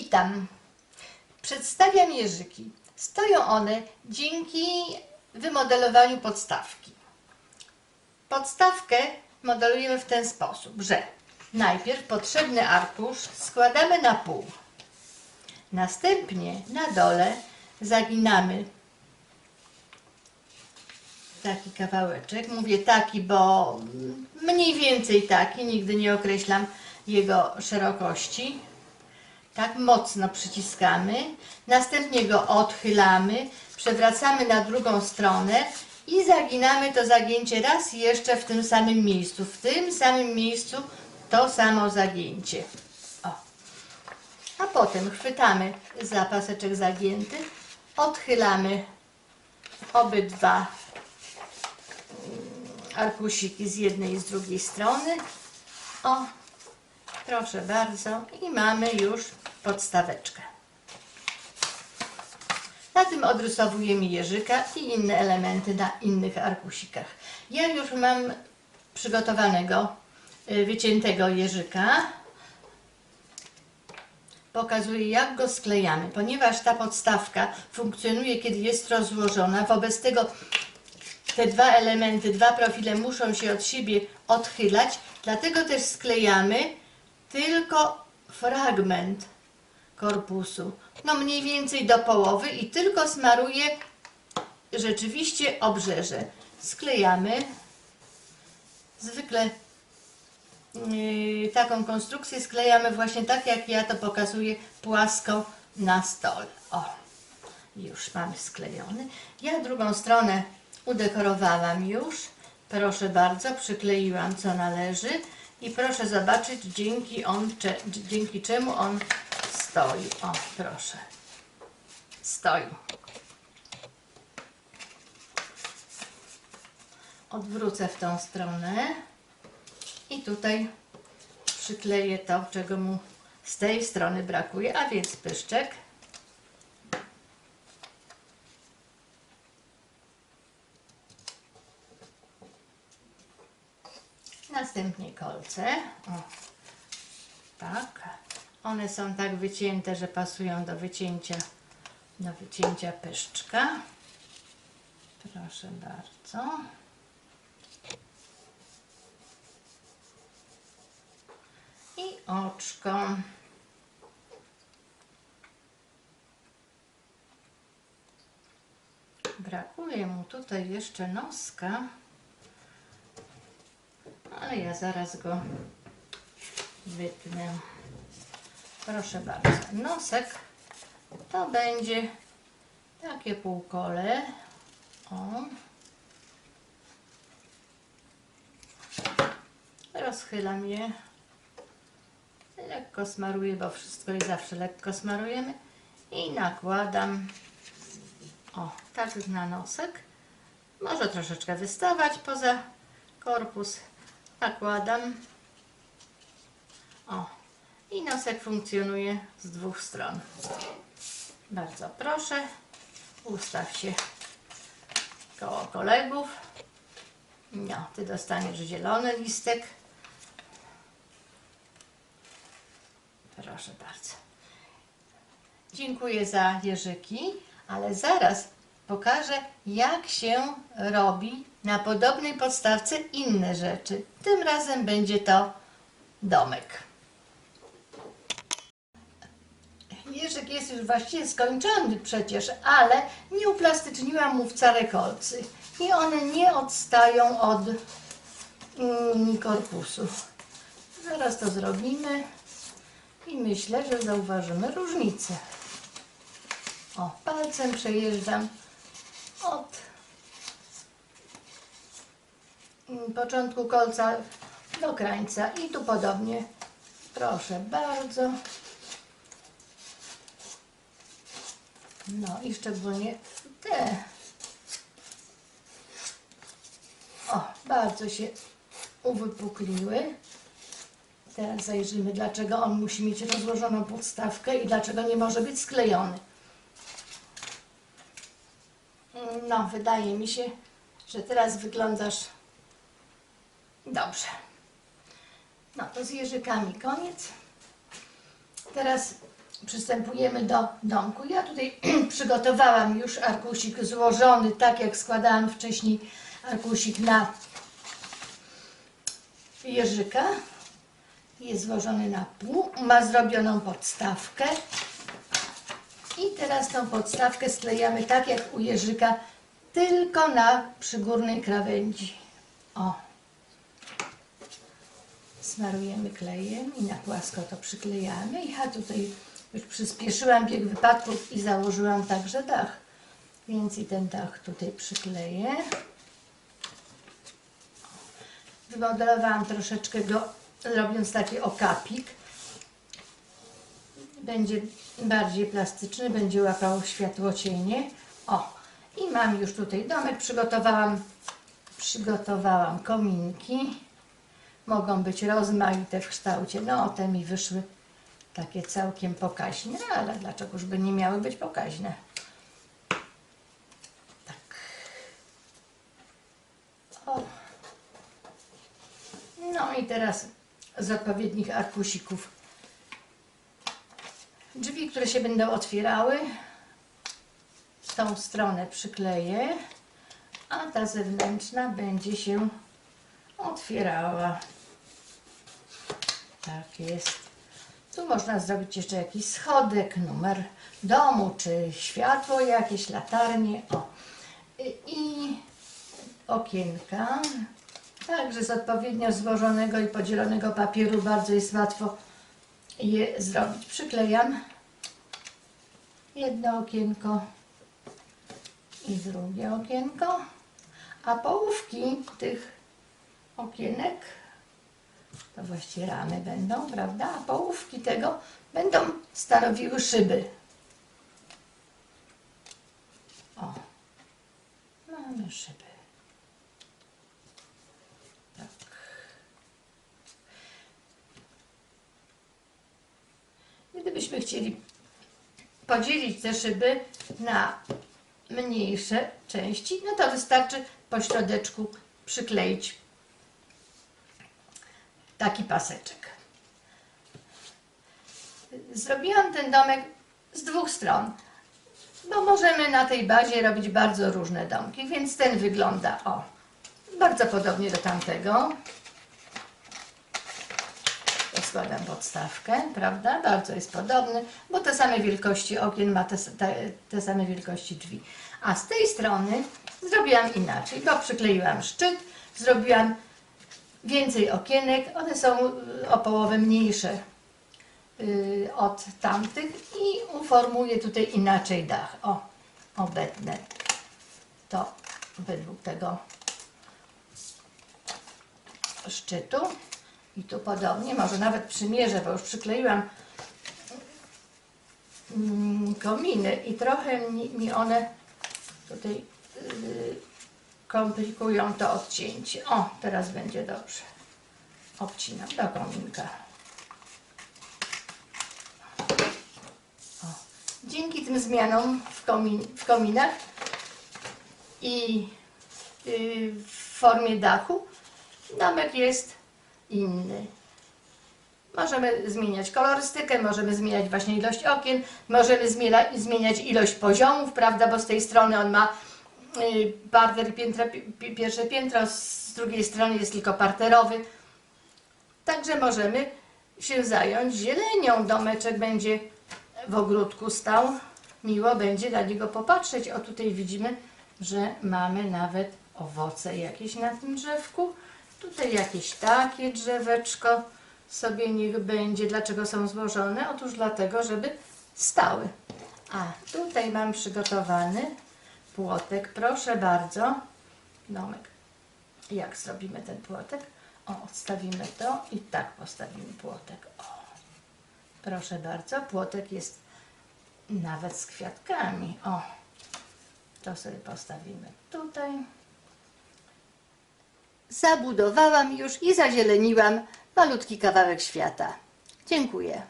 Witam. Przedstawiam jeżyki. Stoją one dzięki wymodelowaniu podstawki. Podstawkę modelujemy w ten sposób, że najpierw potrzebny arkusz składamy na pół. Następnie na dole zaginamy taki kawałeczek. Mówię taki, bo mniej więcej taki, nigdy nie określam jego szerokości. Tak mocno przyciskamy. Następnie go odchylamy, przewracamy na drugą stronę i zaginamy to zagięcie raz jeszcze w tym samym miejscu. W tym samym miejscu to samo zagięcie. O. A potem chwytamy za paseczek zagięty, odchylamy obydwa arkusiki z jednej i z drugiej strony. O, proszę bardzo, i mamy już podstaweczkę. Na tym odrysowujemy jeżyka i inne elementy na innych arkusikach. Ja już mam przygotowanego, y, wyciętego jeżyka. Pokazuję, jak go sklejamy, ponieważ ta podstawka funkcjonuje, kiedy jest rozłożona. Wobec tego te dwa elementy, dwa profile muszą się od siebie odchylać, dlatego też sklejamy tylko fragment korpusu, no mniej więcej do połowy i tylko smaruję rzeczywiście obrzeże. Sklejamy. Zwykle yy, taką konstrukcję sklejamy właśnie tak, jak ja to pokazuję, płasko na stole. O, już mamy sklejony. Ja drugą stronę udekorowałam już. Proszę bardzo, przykleiłam co należy i proszę zobaczyć, dzięki, on, dzięki czemu on stoi. O, proszę. Stoi. Odwrócę w tą stronę i tutaj przykleję to, czego mu z tej strony brakuje, a więc pyszczek. Następnie kolce. O, tak. One są tak wycięte, że pasują do wycięcia, do wycięcia pyszczka. Proszę bardzo. I oczko. Brakuje mu tutaj jeszcze noska. Ale ja zaraz go wytnę. Proszę bardzo. Nosek to będzie takie półkole. O. Rozchylam je. Lekko smaruję, bo wszystko i zawsze lekko smarujemy. I nakładam. O, tak na nosek. Może troszeczkę wystawać poza korpus nakładam. O, i nosek funkcjonuje z dwóch stron. Bardzo proszę, ustaw się koło kolegów. No, ty dostaniesz zielony listek. Proszę bardzo. Dziękuję za jeżyki, ale zaraz pokażę, jak się robi na podobnej podstawce inne rzeczy. Tym razem będzie to domek. Jeżyk jest już właściwie skończony przecież, ale nie uplastyczniłam mu wcale kolcy. I one nie odstają od mm, korpusu. Zaraz to zrobimy i myślę, że zauważymy różnicę. O, palcem przejeżdżam od mm, początku kolca do krańca i tu podobnie. Proszę bardzo. No i szczególnie te. O, bardzo się uwypukliły. Teraz zajrzymy, dlaczego on musi mieć rozłożoną podstawkę i dlaczego nie może być sklejony. No, wydaje mi się, że teraz wyglądasz dobrze. No, to z jeżykami koniec. Teraz przystępujemy do domku. Ja tutaj przygotowałam już arkusik złożony, tak jak składałam wcześniej arkusik na jeżyka. Jest złożony na pół, ma zrobioną podstawkę. I teraz tą podstawkę sklejamy tak jak u jeżyka, tylko na przygórnej krawędzi. O. Smarujemy klejem i na płasko to przyklejamy. Ja tutaj już przyspieszyłam bieg wypadków i założyłam także dach. Więc i ten dach tutaj przykleję. Wymodelowałam troszeczkę go, robiąc taki okapik. Będzie bardziej plastyczny, będzie łapał światło cienie. O, i mam już tutaj domek, przygotowałam, przygotowałam kominki. Mogą być rozmaite w kształcie, no te mi wyszły takie całkiem pokaźne, ale dlaczegoż by nie miały być pokaźne? Tak. O. No i teraz z odpowiednich arkusików drzwi, które się będą otwierały, w tą stronę przykleję, a ta zewnętrzna będzie się otwierała. Tak jest. Tu można zrobić jeszcze jakiś schodek, numer domu, czy światło jakieś, latarnie. O. I- okienka. Także z odpowiednio złożonego i podzielonego papieru bardzo jest łatwo je zrobić. Przyklejam jedno okienko i drugie okienko, a połówki tych okienek to właściwie ramy będą, prawda? A połówki tego będą stanowiły szyby. O, mamy szyby. Tak. Gdybyśmy chcieli podzielić te szyby na mniejsze części, no to wystarczy po środeczku przykleić taki paseczek. Zrobiłam ten domek z dwóch stron, bo możemy na tej bazie robić bardzo różne domki, więc ten wygląda o, bardzo podobnie do tamtego. Składam podstawkę, prawda? Bardzo jest podobny, bo te same wielkości okien ma te, te, te same wielkości drzwi. A z tej strony zrobiłam inaczej, bo przykleiłam szczyt, zrobiłam więcej okienek, one są y, o połowę mniejsze y, od tamtych i uformuję tutaj inaczej dach. O, obetnę to według tego szczytu. I tu podobnie, może nawet przymierzę, bo już przykleiłam mm, kominy i trochę mi, one tutaj yy, komplikują to odcięcie. O, teraz będzie dobrze. Obcinam do kominka. O. Dzięki tym zmianom w, komin, w kominach i yy, w formie dachu domek jest inny. Możemy zmieniać kolorystykę, możemy zmieniać właśnie ilość okien, możemy zmieniać ilość poziomów, prawda, bo z tej strony on ma parter, piętra, pi- pi- pierwsze piętro, z drugiej strony jest tylko parterowy. Także możemy się zająć zielenią. Domeczek będzie w ogródku stał. Miło będzie na niego popatrzeć. O tutaj widzimy, że mamy nawet owoce jakieś na tym drzewku. Tutaj jakieś takie drzeweczko sobie niech będzie. Dlaczego są złożone? Otóż dlatego, żeby stały. A tutaj mam przygotowany płotek. Proszę bardzo. Domek. Jak zrobimy ten płotek? O, odstawimy to i tak postawimy płotek. O. Proszę bardzo, płotek jest nawet z kwiatkami. O, to sobie postawimy tutaj. Zabudowałam już i zazieleniłam malutki kawałek świata. Dziękuję.